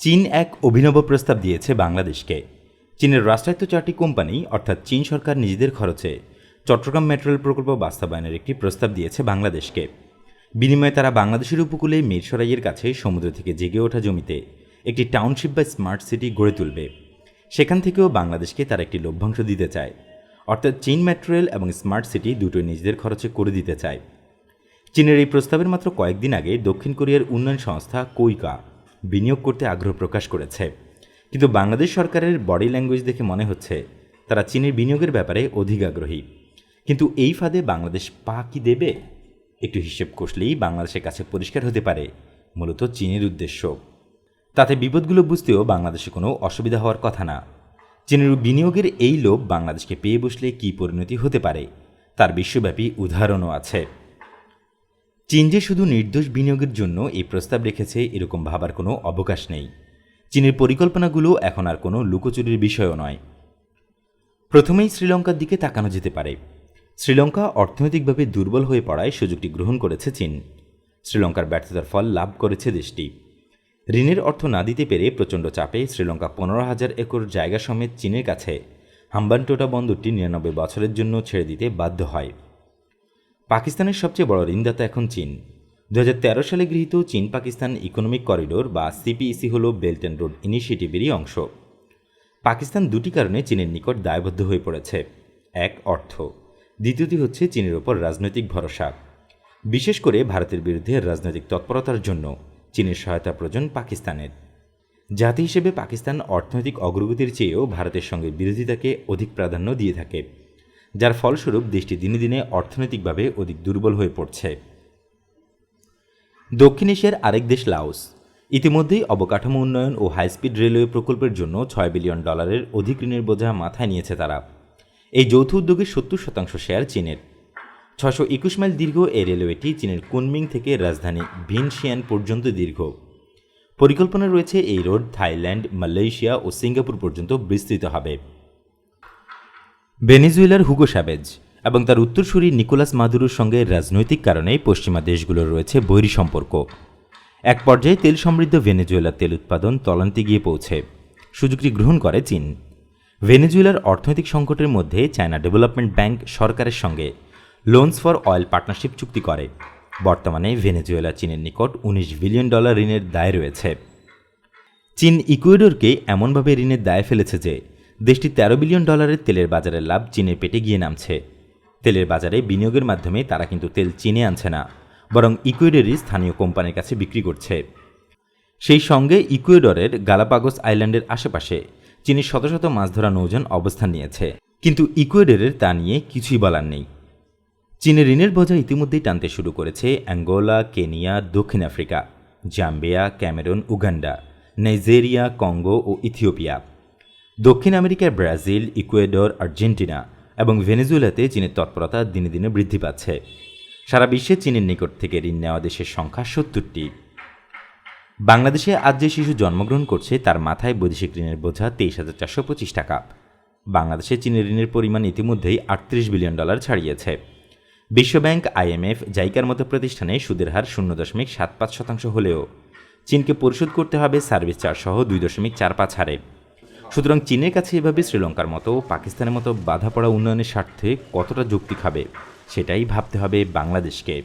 চীন এক অভিনব প্রস্তাব দিয়েছে বাংলাদেশকে। চীনের রাষ্ট্রায়ত্ত চারটি কোম্পানি, অর্থাৎ চীন সরকার নিজেদের খরচে চট্টগ্রাম মেট্রো রেল প্রকল্প বাস্তবায়নের একটি প্রস্তাব দিয়েছে বাংলাদেশকে। বিনিময়ে তারা বাংলাদেশের উপকূলে মিরসরাইয়ের কাছে সমুদ্র থেকে জেগে ওঠা জমিতে একটি টাউনশিপ বা স্মার্ট সিটি গড়ে তুলবে। সেখান থেকেও বাংলাদেশকে তারা একটি লভ্যাংশ দিতে চায়। অর্থাৎ চীন মেট্রো রেল এবং স্মার্ট সিটি দুটোই নিজেদের খরচে করে দিতে চায়। চীনের এই প্রস্তাবের মাত্র কয়েকদিন আগে দক্ষিণ কোরিয়ার উন্নয়ন সংস্থা কৈকা বিনিয়োগ করতে আগ্রহ প্রকাশ করেছে। কিন্তু বাংলাদেশ সরকারের বডি ল্যাঙ্গুয়েজ দেখে মনে হচ্ছে, তারা চীনের বিনিয়োগের ব্যাপারে অধিক আগ্রহী। কিন্তু এই ফাঁদে বাংলাদেশ পা কি দেবে? একটু হিসেব কষলেই বাংলাদেশের কাছে পরিষ্কার হতে পারে, মূলত চীনের উদ্দেশ্য। তাতে বিপদগুলো বুঝতেও বাংলাদেশে কোনো অসুবিধা হওয়ার কথা না। চীনের বিনিয়োগের এই লোভ বাংলাদেশকে পেয়ে বসলে কী পরিণতি হতে পারে, তার বিশ্বব্যাপী উদাহরণও আছে। চীন যে শুধু নির্দোষ বিনিয়োগের জন্য এই প্রস্তাব রেখেছে, এরকম ভাবার কোনো অবকাশ নেই। চীনের পরিকল্পনাগুলো এখন আর কোনো লুকোচুরির বিষয়ও নয়। প্রথমেই শ্রীলঙ্কার দিকে তাকানো যেতে পারে। শ্রীলঙ্কা অর্থনৈতিকভাবে দুর্বল হয়ে পড়ায় সুযোগটি গ্রহণ করেছে চীন। শ্রীলঙ্কার ব্যর্থতার ফল লাভ করেছে দেশটি। ঋণের অর্থ না দিতে পেরে প্রচণ্ড চাপে শ্রীলঙ্কা পনেরো হাজার একর জায়গা সমেত চীনের কাছে হাম্বানটোটা বন্দরটি নিরানব্বই বছরের জন্য ছেড়ে দিতে বাধ্য হয়। পাকিস্তানের সবচেয়ে বড় ঋণদাতা এখন চীন। দু হাজার তেরো সালে গৃহীত চীন পাকিস্তান ইকোনমিক করিডোর বা সিপিইসি হল বেল্ট অ্যান্ড রোড ইনিশিয়েটিভেরই অংশ। পাকিস্তান দুটি কারণে চীনের নিকট দায়বদ্ধ হয়ে পড়েছে। এক, অর্থ। দ্বিতীয়টি হচ্ছে চীনের ওপর রাজনৈতিক ভরসা। বিশেষ করে ভারতের বিরুদ্ধে রাজনৈতিক তৎপরতার জন্য চীনের সহায়তা প্রয়োজন পাকিস্তানের। জাতি হিসেবে পাকিস্তান অর্থনৈতিক অগ্রগতির চেয়েও ভারতের সঙ্গে বিরোধিতাকে অধিক প্রাধান্য দিয়ে থাকে। যার ফলস্বরূপ দেশটি দিনে দিনে অর্থনৈতিকভাবে অধিক দুর্বল হয়ে পড়ছে। দক্ষিণ এশিয়ার আরেক দেশ লাওস। ইতিমধ্যেই অবকাঠামো উন্নয়ন ও হাইস্পিড রেলওয়ে প্রকল্পের জন্য ছয় বিলিয়ন ডলারের অধিক ঋণের বোঝা মাথায় নিয়েছে তারা। এই যৌথ উদ্যোগের সত্তর শতাংশ শেয়ার চীনের। ছশো একুশ মাইল দীর্ঘ এই রেলওয়েটি চীনের কুনমিং থেকে রাজধানী ভিনশিয়ান পর্যন্ত দীর্ঘ। পরিকল্পনা রয়েছে এই রোড থাইল্যান্ড, মালয়েশিয়া ও সিঙ্গাপুর পর্যন্ত বিস্তৃত হবে। ভেনেজুয়েলার হুগো সাবেজ এবং তার উত্তরসূরি নিকোলাস মাদুরোর সঙ্গে রাজনৈতিক কারণে পশ্চিমা দেশগুলোর রয়েছে বৈরী সম্পর্ক। এক পর্যায়ে তেল সমৃদ্ধ ভেনেজুয়েলার তেল উৎপাদন তলান্তে গিয়ে পৌঁছে। সুযোগটি গ্রহণ করে চীন। ভেনেজুয়েলার অর্থনৈতিক সংকটের মধ্যে চায়না ডেভেলপমেন্ট ব্যাংক সরকারের সঙ্গে লোনস ফর অয়েল পার্টনারশিপ চুক্তি করে। বর্তমানে ভেনেজুয়েলা চীনের নিকট উনিশ বিলিয়ন ডলার ঋণের দায় রয়েছে। চীন ইকুয়েডরকে এমনভাবে ঋণের দায় ফেলেছে যে দেশটি তেরো বিলিয়ন ডলারের তেলের বাজারের লাভ চীনের পেটে গিয়ে নামছে। তেলের বাজারে বিনিয়োগের মাধ্যমে তারা কিন্তু তেল চীনে আনছে না, বরং ইকুয়েডরই স্থানীয় কোম্পানির কাছে বিক্রি করছে। সেই সঙ্গে ইকুয়েডরের গালাপাগোস আইল্যান্ডের আশেপাশে চীনের শত শত মাছ ধরা নৌযান অবস্থান নিয়েছে। কিন্তু ইকুয়েডরের তা নিয়ে কিছুই বলার নেই। চীনের ঋণের বোঝা ইতিমধ্যেই টানতে শুরু করেছে অ্যাঙ্গোলা, কেনিয়া, দক্ষিণ Africa, Zambia, Cameroon, Uganda, Nigeria, Congo ও ইথিওপিয়া। দক্ষিণ আমেরিকার ব্রাজিল, ইকুয়েডর, আর্জেন্টিনা এবং ভেনেজুয়েলাতে চীনের তৎপরতা দিনে দিনে বৃদ্ধি পাচ্ছে। সারা বিশ্বে চীনের নিকট থেকে ঋণ নেওয়া দেশের সংখ্যা সত্তরটি। বাংলাদেশে আজ যে শিশু জন্মগ্রহণ করছে, তার মাথায় বৈদেশিক ঋণের বোঝা তেইশ হাজার চারশো পঁচিশ টাকা। বাংলাদেশে চীনের ঋণের পরিমাণ ইতিমধ্যেই আটত্রিশ বিলিয়ন ডলার ছাড়িয়েছে। বিশ্বব্যাংক আইএমএফ জাইকার মতো প্রতিষ্ঠানে সুদের হার শূন্য দশমিক সাত পাঁচ শতাংশ হলেও চীনকে পরিশোধ করতে হবে সার্ভিস চার্জ সহ দুই দশমিক চার পাঁচ হারে। সুতরাং চীনের কাছে এভাবে শ্রীলঙ্কার মতো পাকিস্তানের মতো বাধা পড়া উন্নয়নের স্বার্থে কতটা যুক্তি খাবে, সেটাই ভাবতে হবে বাংলাদেশকে।